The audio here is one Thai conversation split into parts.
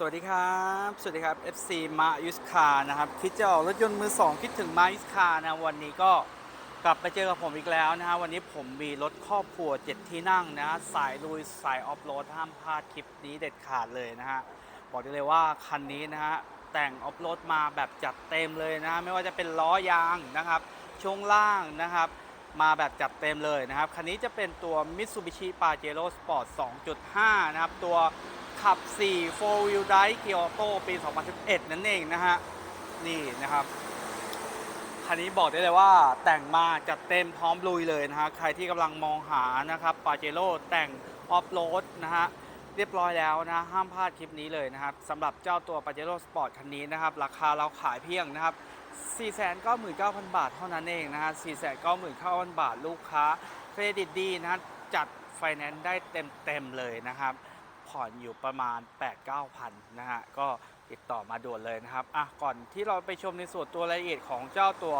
สวัสดีครับ สวัสดีครับ FC มายุสคานะครับ คิดจะออกรถยนต์มือ2คิดถึงมายุสคานะวันนี้ก็กลับไปเจอกับผมอีกแล้วนะฮะวันนี้ผมมีรถครอบครัว7ที่นั่งนะฮะสายลุยสายออฟโรดห้ามพลาดคลิปนี้เด็ดขาดเลยนะฮะบอกได้เลยว่าคันนี้นะฮะแต่งออฟโรดมาแบบจัดเต็มเลยนะฮะไม่ว่าจะเป็นล้อยางนะครับช่วงล่างนะครับมาแบบจัดเต็มเลยนะครับคันนี้จะเป็นตัว Mitsubishi Pajero Sport 2.5 นะครับตัว ขับ 4 4 wheel drive Kyoto ปี 2011 นั่นเองนะฮะ นี่นะครับ คันนี้บอกได้เลยว่าแต่งมาจัดเต็มพร้อมลุยเลยนะฮะ ใครที่กำลังมองหานะครับ Pajero แต่งออฟโรดนะฮะเรียบร้อยแล้วนะ ห้ามพลาดคลิปนี้เลยนะครับสำหรับเจ้าตัว Pajero Sport คันนี้นะครับ ราคาเราขายเพียงนะครับ 499,000 บาทเท่านั้นเองนะฮะ 499,000 บาทลูกค้า เครดิตดีนะฮะจัดไฟแนนซ์ได้เต็ม ๆ เลยนะครับ ผ่อนอยู่ประมาณ 8-9,000นะฮะก็ติดต่อมาด่วนเลยนะครับอะก่อนที่เราไปชมในส่วนตัวรายละเอียดของเจ้าตัว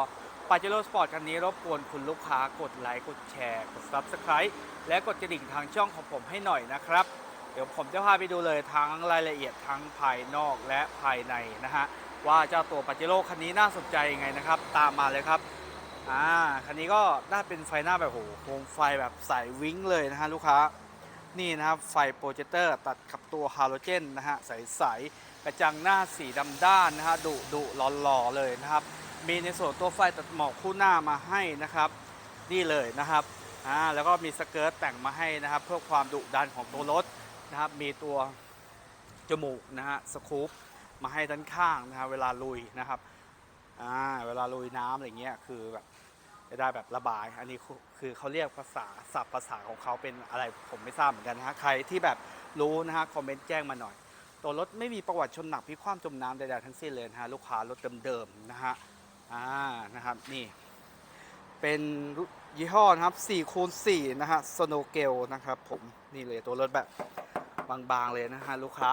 Pajero Sport คันนี้รบกวนคุณลูกค้ากดไลค์กดแชร์ กด Subscribe และกดกระดิ่งทางช่องของผมให้หน่อยนะครับ เดี๋ยวผมจะพาไปดูเลยทั้งรายละเอียดทั้งภายนอกและภายในนะฮะว่าเจ้าตัวปาเจโร่คันนี้น่าสนใจยังไงนะครับ ตามมาเลยครับอ่าคันนี้ก็น่าเป็นไฟหน้าแบบโหโคมไฟแบบใสวิ้งเลยนะฮะลูกค้า นี่นะครับไฟโปรเจคเตอร์ตัดกับตัวฮาโลเจนนะฮะใสๆกระจังหน้าสีดำด้านนะฮะดุดุหล่อๆเลยนะครับ มีในส่วนตัวไฟตัดหมอกคู่หน้ามาให้นะครับ นี่เลยนะครับอ่าแล้วก็มีสเกิร์ตแต่งมาให้นะครับ เพื่อความดุดันของตัวรถนะครับ มีตัวจมูกนะฮะสกูปมาให้ด้านข้างนะครับเวลาลุยนะครับอ่าเวลาลุยน้ำอะไรเงี้ยคือแบบ จะได้แบบระบาย อันนี้คือเขาเรียกภาษาศัพท์ภาษาของเขาเป็นอะไรผมไม่ทราบเหมือนกันนะฮะใครที่แบบรู้นะฮะคอมเมนต์แจ้งมาหน่อย ตัวรถไม่มีประวัติชนหนักพิกคว่ำจมน้ำใดๆทั้งสิ้นเลยนะฮะลูกค้ารถเดิมๆนะฮะอ่านะครับนี่ เป็นยี่ห้อนะครับ4คูณ4นะฮะสโนเกลนะครับผมนี่เลยตัวรถแบบบางๆเลยนะฮะลูกค้า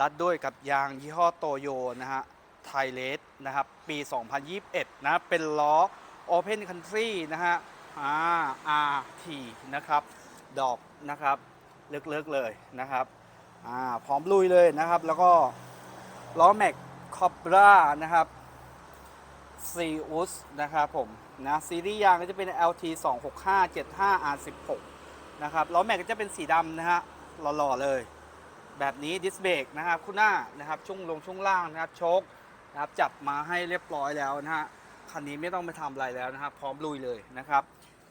รัดด้วยกับยางยี่ห้อโตโยนะฮะไทเลสนะครับปี 2021 นะเป็นล้อ Open Country นะฮะ RRT นะครับ ดอกนะครับเลิกๆเลยนะครับพร้อมลุยเลยนะครับ แล้วก็ล้อแม็กคอบรานะครับซีอุสนะครับผมนะซีรีส์ยางก็จะเป็น LT 265 75 R16 นะครับล้อแม็กก็จะเป็นสีดำนะฮะหล่อๆเลย แบบนี้ดิสเบรกนะครับคู่หน้านะครับช่วงลงช่วงล่างนะครับโชคนะครับจับมาให้เรียบร้อยแล้วนะฮะ คันนี้ไม่ต้องไปทำอะไรแล้วนะครับ พร้อมลุยเลยนะครับ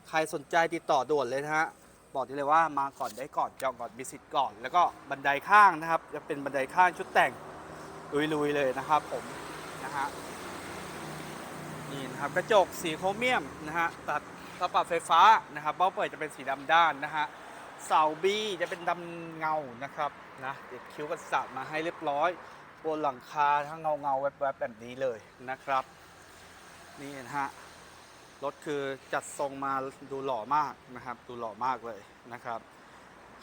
ใครสนใจติดต่อด่วนเลยนะฮะบอกได้เลยว่ามาก่อนได้ก่อนจองก่อนบิสิตก่อน แล้วก็บันไดข้างนะครับ จะเป็นบันไดข้างชุดแต่งลุยๆเลยนะครับ ผมนะฮะนี่นะครับกระจกสีโครเมียมนะฮะตัดกระปรับไฟฟ้านะครับเบ้าเปิดจะเป็นสีดำด้านนะฮะเสาบีจะเป็นดำเงานะครับนะติดคิ้วกันสับมาให้เรียบร้อยบนหลังคาทั้งเงาเงาแวบๆแบบนี้เลยนะครับ นี่นะฮะรถคือจัดทรงมาดูหล่อมากนะครับ ดูหล่อมากเลยนะครับ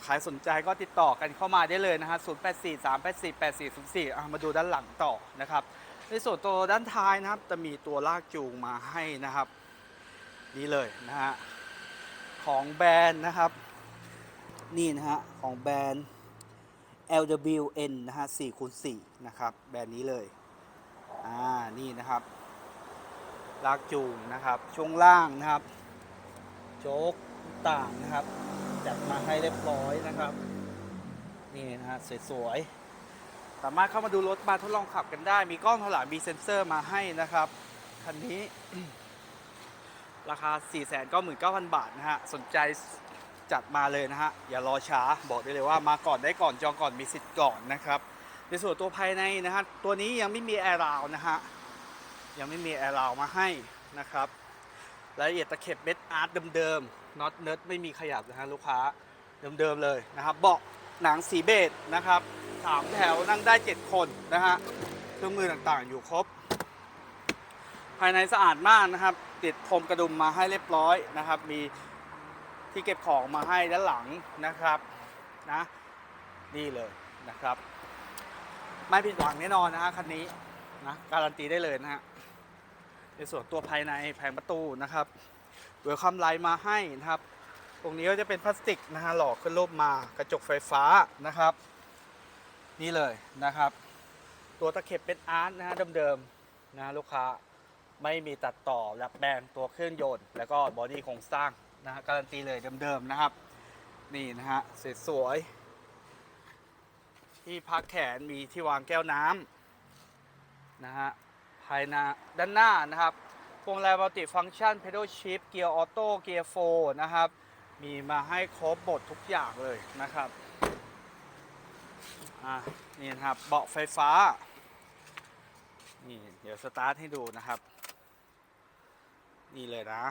ใครสนใจก็ติดต่อกันเข้ามาได้เลยนะฮะ 0 8 4 3 8 4 8 4 0 4อะมาดูด้านหลังต่อนะครับ ในส่วนตัวด้านท้ายนะครับ จะมีตัวลากจูงมาให้นะครับ นี่เลยนะฮะ ของแบรนด์นะครับ นี่นะฮะ ของแบรนด์ LWN นะฮะ4คูณ4นะครับ แบรนด์นี้เลย อ่า นี่นะครับ ลากจูงนะครับช่วงล่างนะครับ โจ๊กต่างนะครับ จัดมาให้เรียบร้อยนะครับ นี่นะฮะสวยๆ สามารถเข้ามาดูรถมาทดลองขับกันได้ มีกล้องถอยหลังมีเซ็นเซอร์มาให้นะครับคันนี้ ราคา 499,000 บาทนะฮะ สนใจจัดมาเลยนะฮะ อย่ารอช้าบอกได้เลยว่ามาก่อนได้ก่อนจองก่อนมีสิทธิ์ก่อนนะครับ ในส่วนตัวภายในนะฮะ ตัวนี้ยังไม่มีแอร์ราวนะฮะ ยังไม่มีแอร์ราวมาให้นะครับรายละเอียดตะเข็บเม็ดอาร์ตเดิมๆน็อตเนิร์ดไม่มีขยับนะฮะลูกค้าเดิมๆเลยนะครับเบาะหนังสีเบจนะครับสามแถวนั่งได้ 7 คนนะฮะเครื่องมือต่างๆอยู่ครบ ภายในสะอาดมากนะครับ ติดพรมกระดุมมาให้เรียบร้อยนะครับ มีที่เก็บของมาให้ด้านหลังนะครับนะนี่เลยนะครับ ไม่ผิดหวังแน่นอนนะฮะคันนี้นะการันตีได้เลยนะฮะ ในส่วนตัวภายในแผงประตูนะครับเวลคัมไลท์มาให้นะครับ ตรงนี้ก็จะเป็นพลาสติกนะฮะหล่อขึ้นรูปมากระจกไฟฟ้านะครับ นี่เลยนะครับ ตัวตะเข็บเป็นอาร์ตนะฮะเดิมๆนะฮะลูกค้าไม่มีตัดต่อแลบแบงตัวเครื่องยนต์ แล้วก็บอดี้โครงสร้างนะฮะการันตีเลยเดิมๆนะครับ นี่นะฮะสวยๆที่พักแขนมีที่วางแก้วน้ำนะฮะ ภายหน้าด้านหน้านะครับพวงมาลัยมัลติฟังก์ชันเพด a l ชิพเกียร์ออโต้เกียร์โฟนะครับ มีมาให้ครบหมดทุกอย่างเลยนะครับอะนี่นะครับเบาะไฟฟ้านี่เดี๋ยวสตาร์ทให้ดูนะครับ นี่เลยนะ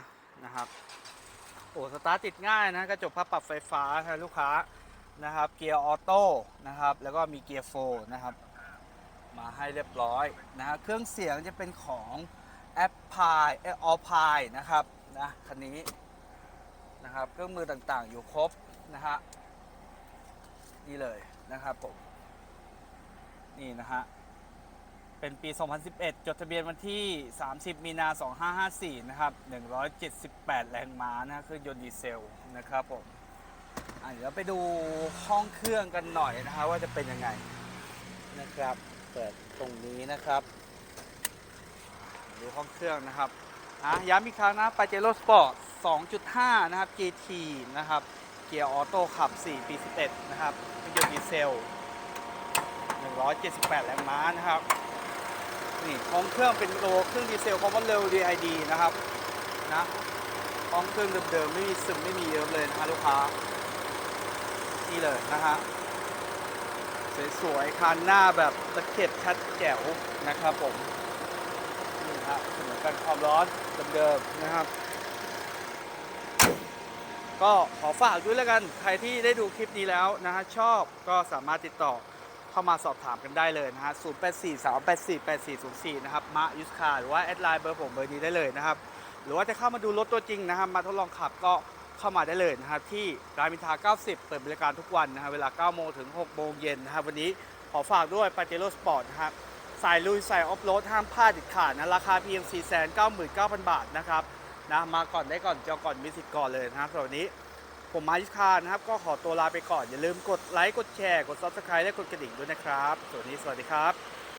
นะครับโอ้สตาร์ทติดง่ายนะกระจกพับปรับไฟฟ้าครับลูกค้านะครับ เกียร์ออโต้นะครับ แล้วก็มีเกียร์โฟนะครับ มาให้เรียบร้อยนะฮะเครื่องเสียงจะเป็นของแอปพายเอออพายนะครับนะคันนี้นะครับเครื่องมือต่างๆอยู่ครบนะฮะนี่เลยนะครับผมนี่นะฮะเป็นปี 2011 จดทะเบียนวันที่ 30 มีนา 2554 นะครับ 178 แรงม้านะเครื่องยนต์ดีเซลนะครับผมอะเดี๋ยวไปดูห้องเครื่องกันหน่อยนะฮะว่าจะเป็นยังไงนะครับ เปิดตรงนี้นะครับ ดูห้องเครื่องนะครับอะย้ำอีกครั้งนะปาเจโร่สปอร์ต2.5 นะครับ GT นะครับ เกียร์ออโต้ขับ 4 ปี 11 นะครับเครื่องยนต์ดีเซล 178 แรงม้านะครับ นี่ห้องเครื่องเป็นโลเครื่องดีเซลคอมมอนเร็ว DID นะครับ นะห้องเครื่องเดิมๆ ไม่มีซึมไม่มีเยอะเลยนะฮะลูกค้า นี่เลยนะฮะ สวยๆคันหน้าแบบตะเข็บชัดแจ๋วนะครับผมนี่ฮะสมกันความร้อนเดิมๆนะครับ ก็ขอฝากด้วยแล้วกัน ใครที่ได้ดูคลิปนี้แล้วนะฮะชอบก็สามารถติดต่อเข้ามาสอบถามกันได้เลยนะฮะ 0 8 4 3 8 4 8 4 0 4 นะครับ มายุสคาหรือว่าแอดไลน์เบอร์ผมเบอร์นี้ได้เลยนะครับ หรือว่าจะเข้ามาดูรถตัวจริงนะครับ มาทดลองขับก็ เข้ามาได้เลยนะครับที่รามอินทรา90 เปิดบริการทุกวันนะครับเวลา 9 โมงถึง 6 โมงเย็นนะครับวันนี้ขอฝากด้วยปาเจโร่สปอร์ตนะครับสายลุยสายออฟโรดห้ามพลาดเด็ดขาดนะราคาเพียง 499,000 บาทนะครับนะมาก่อนได้ก่อนจองก่อนมีสิทธิ์ก่อนเลยนะครับสำหรับวันนี้ผมมายุทธคานะครับ ก็ขอตัวลาไปก่อน อย่าลืมกดไลค์ กดแชร์ กด Subscribe และกดกระดิ่งด้วยนะครับสวัสดีสวัสดีครับ